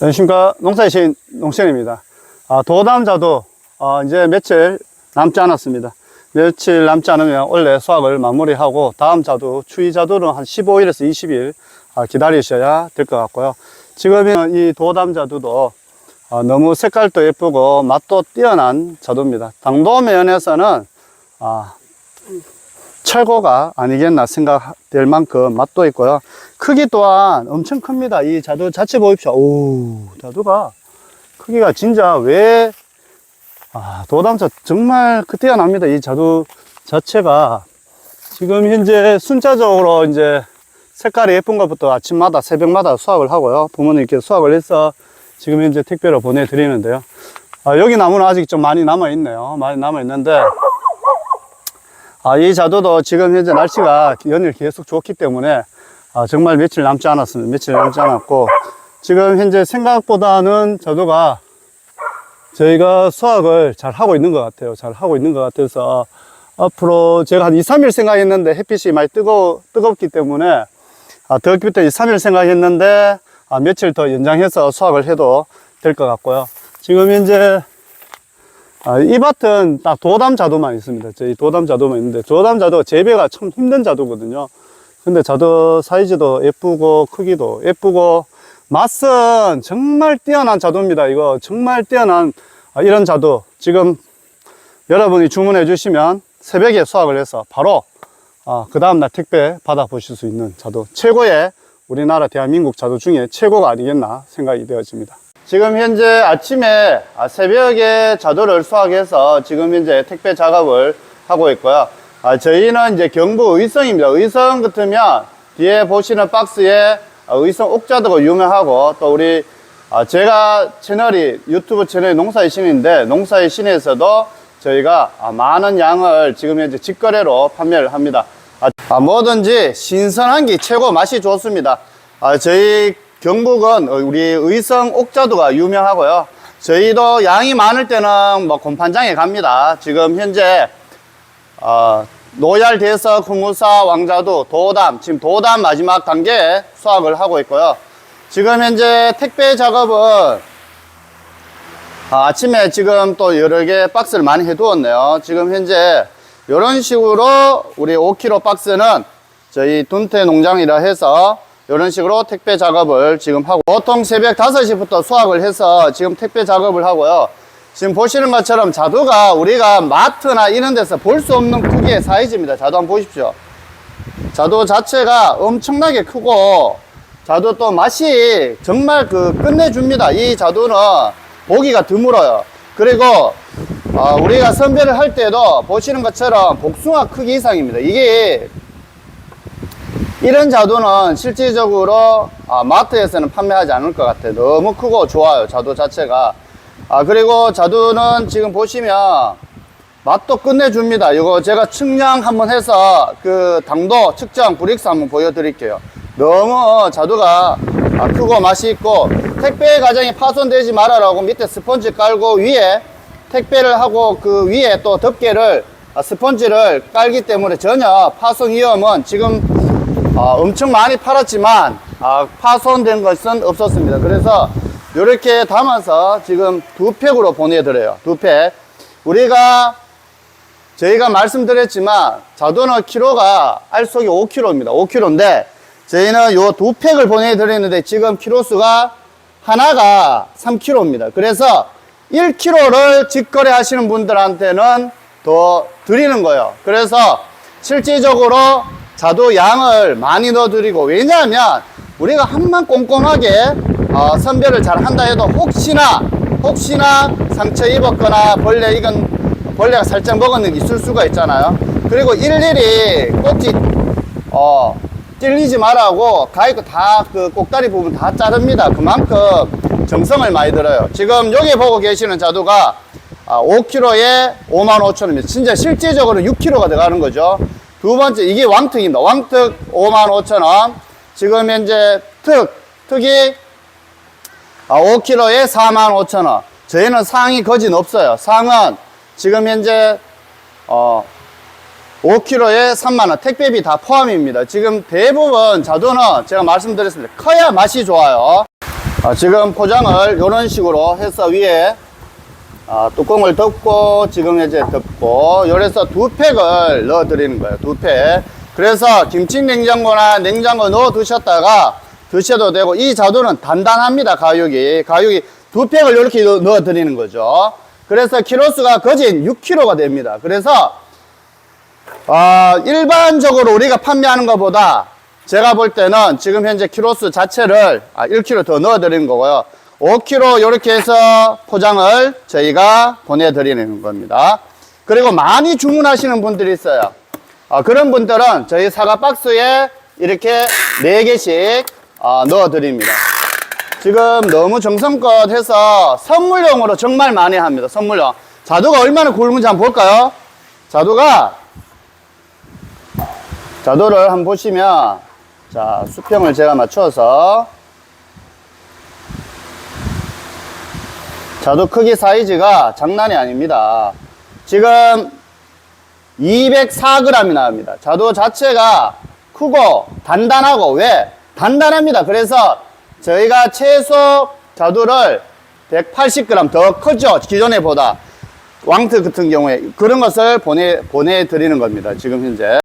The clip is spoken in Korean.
안녕하십니까 농사의 신 농신입니다. 아, 도담자도 어, 이제 며칠 남지 않았습니다. 며칠 남지 않으면 원래 수확을 마무리하고 다음 자두 추위 자두는 한 15일에서 20일 아, 기다리셔야 될 것 같고요. 지금은 이 도담 자두도 어, 너무 색깔도 예쁘고 맛도 뛰어난 자두입니다. 당도 면에서는 아, 최고가 아니겠나 생각될 만큼 맛도 있고요. 크기 또한 엄청 큽니다. 이 자두 자체 보십시오. 오, 자두가 크기가 진짜 왜, 아, 도담자 정말 그 뛰어납니다. 이 자두 자체가 지금 현재 순차적으로 이제 색깔이 예쁜 것부터 아침마다 새벽마다 수확을 하고요. 부모님께 수확을 해서 지금 현재 택배로 보내드리는데요. 아, 여기 나무는 아직 좀 많이 남아있네요. 많이 남아있는데, 아, 이 자두도 지금 현재 날씨가 연일 계속 좋기 때문에 아, 정말 며칠 남지 않았습니다. 며칠 남지 않았고 지금 현재 생각보다는 자두가 저희가 수확을 잘 하고 있는 것 같아요. 잘 하고 있는 것 같아서 앞으로 제가 한 2, 3일 생각했는데 햇빛이 많이 뜨거, 뜨겁기 때문에 아, 더웠기 때문에 2, 3일 생각했는데 아, 며칠 더 연장해서 수확을 해도 될 것 같고요. 지금 현재 아, 이 밭은 딱 도담 자두만 있습니다. 저희 도담 자두만 있는데, 도담 자두가 재배가 참 힘든 자두거든요. 근데 자두 사이즈도 예쁘고, 크기도 예쁘고, 맛은 정말 뛰어난 자두입니다. 이거 정말 뛰어난 아, 이런 자두. 지금 여러분이 주문해 주시면 새벽에 수확을 해서 바로 아, 그 다음날 택배 받아 보실 수 있는 자두. 최고의 우리나라 대한민국 자두 중에 최고가 아니겠나 생각이 되어집니다. 지금 현재 아침에 아, 새벽에 자두를 수확해서 지금 현재 택배 작업을 하고 있고요. 아, 저희는 이제 경부 의성입니다. 의성 같으면 뒤에 보시는 박스에 아, 의성 옥자두가 유명하고 또 우리 아, 제가 채널이 유튜브 채널이 농사의 신인데 농사의 신에서도 저희가 아, 많은 양을 지금 현재 직거래로 판매를 합니다. 뭐든지 신선한 게 최고 맛이 좋습니다. 아, 저희 경북은 우리 의성 옥자두가 유명하고요. 저희도 양이 많을 때는 뭐 곰판장에 갑니다. 지금 현재 어, 노얄 대석, 홍우사, 왕자두, 도담, 지금 도담 마지막 단계 수확을 하고 있고요. 지금 현재 택배 작업은 아, 아침에 지금 또 여러 개 박스를 많이 해두었네요. 지금 현재 이런 식으로 우리 5kg 박스는 저희 둔태 농장이라 해서 이런 식으로 택배 작업을 지금 하고 보통 새벽 5시부터 수확을 해서 지금 택배 작업을 하고요. 지금 보시는 것처럼 자두가 우리가 마트나 이런 데서 볼 수 없는 크기의 사이즈입니다. 자두 한번 보십시오. 자두 자체가 엄청나게 크고 자두 또 맛이 정말 그 끝내줍니다. 이 자두는 보기가 드물어요. 그리고 어, 우리가 선별을 할 때도 보시는 것처럼 복숭아 크기 이상입니다. 이게 이런 자두는 실질적으로 아, 마트에서는 판매하지 않을 것 같아요. 너무 크고 좋아요. 자두 자체가. 아, 그리고 자두는 지금 보시면 맛도 끝내줍니다. 이거 제가 측량 한번 해서 그 당도 측정 브릭스 한번 보여드릴게요. 너무 자두가 아, 크고 맛이 있고 택배 과정이 파손되지 말아라고 밑에 스펀지 깔고 위에 택배를 하고 그 위에 또 덮개를 아, 스펀지를 깔기 때문에 전혀 파손 위험은 지금 어, 엄청 많이 팔았지만 아, 파손된 것은 없었습니다. 그래서 이렇게 담아서 지금 두 팩으로 보내드려요. 두 팩. 우리가 저희가 말씀드렸지만 자두는 키로가 알속이 5kg입니다. 5kg인데 저희는 요두 팩을 보내드리는데 지금 키로수가 하나가 3kg입니다. 그래서 1kg를 직거래 하시는 분들한테는 더 드리는 거예요. 그래서 실질적으로 자두 양을 많이 넣어드리고 왜냐하면 우리가 한번 꼼꼼하게 어, 선별을 잘 한다 해도 혹시나 혹시나 상처 입었거나 벌레 익은 벌레가 살짝 먹었는 게 있을 수가 있잖아요. 그리고 일일이 꼭지 어, 찔리지 말라고 가위고 다그 꼭다리 부분 다 자릅니다. 그만큼 정성을 많이 들어요. 지금 여기 보고 계시는 자두가 아, 5kg에 55,000원입니다. 진짜 실제적으로 6kg가 들어가는 거죠 두 번째, 이게 왕특입니다. 왕특 55,000원. 지금 현재 특, 특이 5kg에 45,000원. 저희는 상이 거진 없어요. 상은 지금 현재, 어, 5kg에 3만원. 택배비 다 포함입니다. 지금 대부분 자두는 제가 말씀드렸습니다. 커야 맛이 좋아요. 아, 지금 포장을 이런 식으로 해서 위에 아, 뚜껑을 덮고 지금 이제 덮고 요래서 두 팩을 넣어 드리는 거예요 두 팩. 그래서 김치 냉장고나 냉장고 넣어 두셨다가 드셔도 되고 이 자두는 단단합니다 가육이. 가육이 두 팩을 이렇게 넣어 드리는 거죠. 그래서 키로수가 거진 6kg가 됩니다. 그래서 아, 일반적으로 우리가 판매하는 것보다 제가 볼 때는 지금 현재 키로수 자체를 아, 1kg 더 넣어 드리는 거고요. 5kg 이렇게 해서 포장을 저희가 보내드리는 겁니다. 그리고 많이 주문하시는 분들이 있어요. 아, 그런 분들은 저희 사과 박스에 이렇게 4개씩 아, 넣어 드립니다. 지금 너무 정성껏 해서 선물용으로 정말 많이 합니다. 선물용. 자두가 얼마나 굵은지 한번 볼까요? 자두가 자도를 한번 보시면 자 수평을 제가 맞춰서 자도 크기 사이즈가 장난이 아닙니다. 지금 204g이 나옵니다. 자도 자체가 크고 단단하고 왜? 단단합니다. 그래서 저희가 최소 자두를 180g 더 크죠? 기존에 보다. 왕트 같은 경우에 그런 것을 보내 보내드리는 겁니다 지금 현재